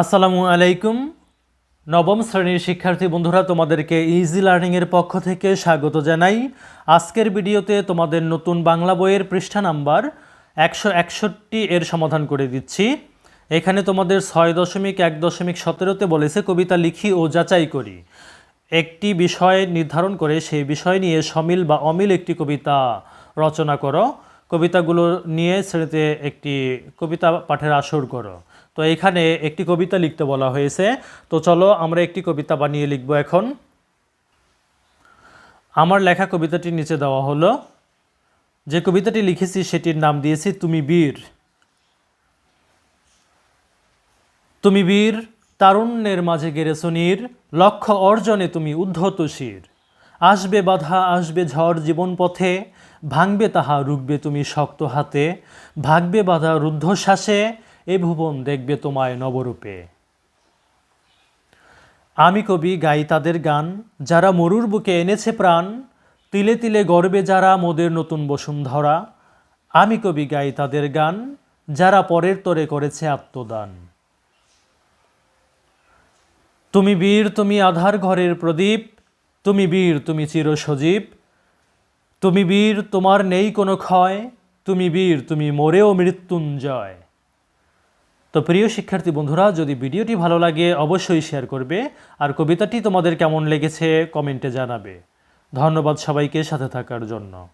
আসসালামু আলাইকুম। নবম শ্রেণির শিক্ষার্থী বন্ধুরা, তোমাদেরকে ইজি লার্নিংয়ের পক্ষ থেকে স্বাগত জানাই। আজকের ভিডিওতে তোমাদের নতুন বাংলা বইয়ের পৃষ্ঠা নাম্বার একশো একষট্টি এর সমাধান করে দিচ্ছি। এখানে তোমাদের ছয় দশমিক এক দশমিক সতেরোতে বলেছে, কবিতা লিখি ও যাচাই করি। একটি বিষয় নির্ধারণ করে সেই বিষয় নিয়ে সমিল বা অমিল একটি কবিতা রচনা করো। কবিতাগুলো নিয়ে শ্রেণীতে একটি কবিতা পাঠের আসর করো। তো এখানে একটি কবিতা লিখতে বলা হয়েছে। তো চলো আমরা একটি কবিতা বানিয়ে লিখব এখন। আমার লেখা কবিতাটি নিচে দেওয়া হলো। যে কবিতাটি লিখেছি সেটির নাম দিয়েছি, তুমি বীর। তুমি বীর, তারুণ্যের মাঝে গেড়েছ নীর। লক্ষ্য অর্জনে তুমি উদ্ধত শির। আসবে বাধা, আসবে ঝড় জীবন পথে। ভাঙবে তাহা, রুখবে তুমি শক্ত হাতে। ভাগবে বাধা, রুদ্ধশ্বাসে। এ ভুবন দেখবে তোমায় নবরূপে। আমি কবি গাই তাদের গান, যারা মরুর বুকে এনেছে প্রাণ, তিলে তিলে গর্বে যারা মোদের নতুন বসুন্ধরা। আমি কবি গাই তাদের গান, যারা পরের তরে করেছে আত্মদান। তুমি বীর, তুমি আধার ঘরের প্রদীপ, তুমি বীর, তুমি চির সজীব। তুমি বীর, তোমার নেই কোনো ক্ষয়, তুমি বীর, তুমি মরেও মৃত্যুঞ্জয়। তো প্রিয় শিক্ষার্থী বন্ধুরা, যদি ভিডিওটি ভালো লাগে, অবশ্যই শেয়ার করবে। আর কবিতাটি তোমাদের কেমন লেগেছে কমেন্টে জানাবে। ধন্যবাদ সবাইকে সাথে থাকার জন্য।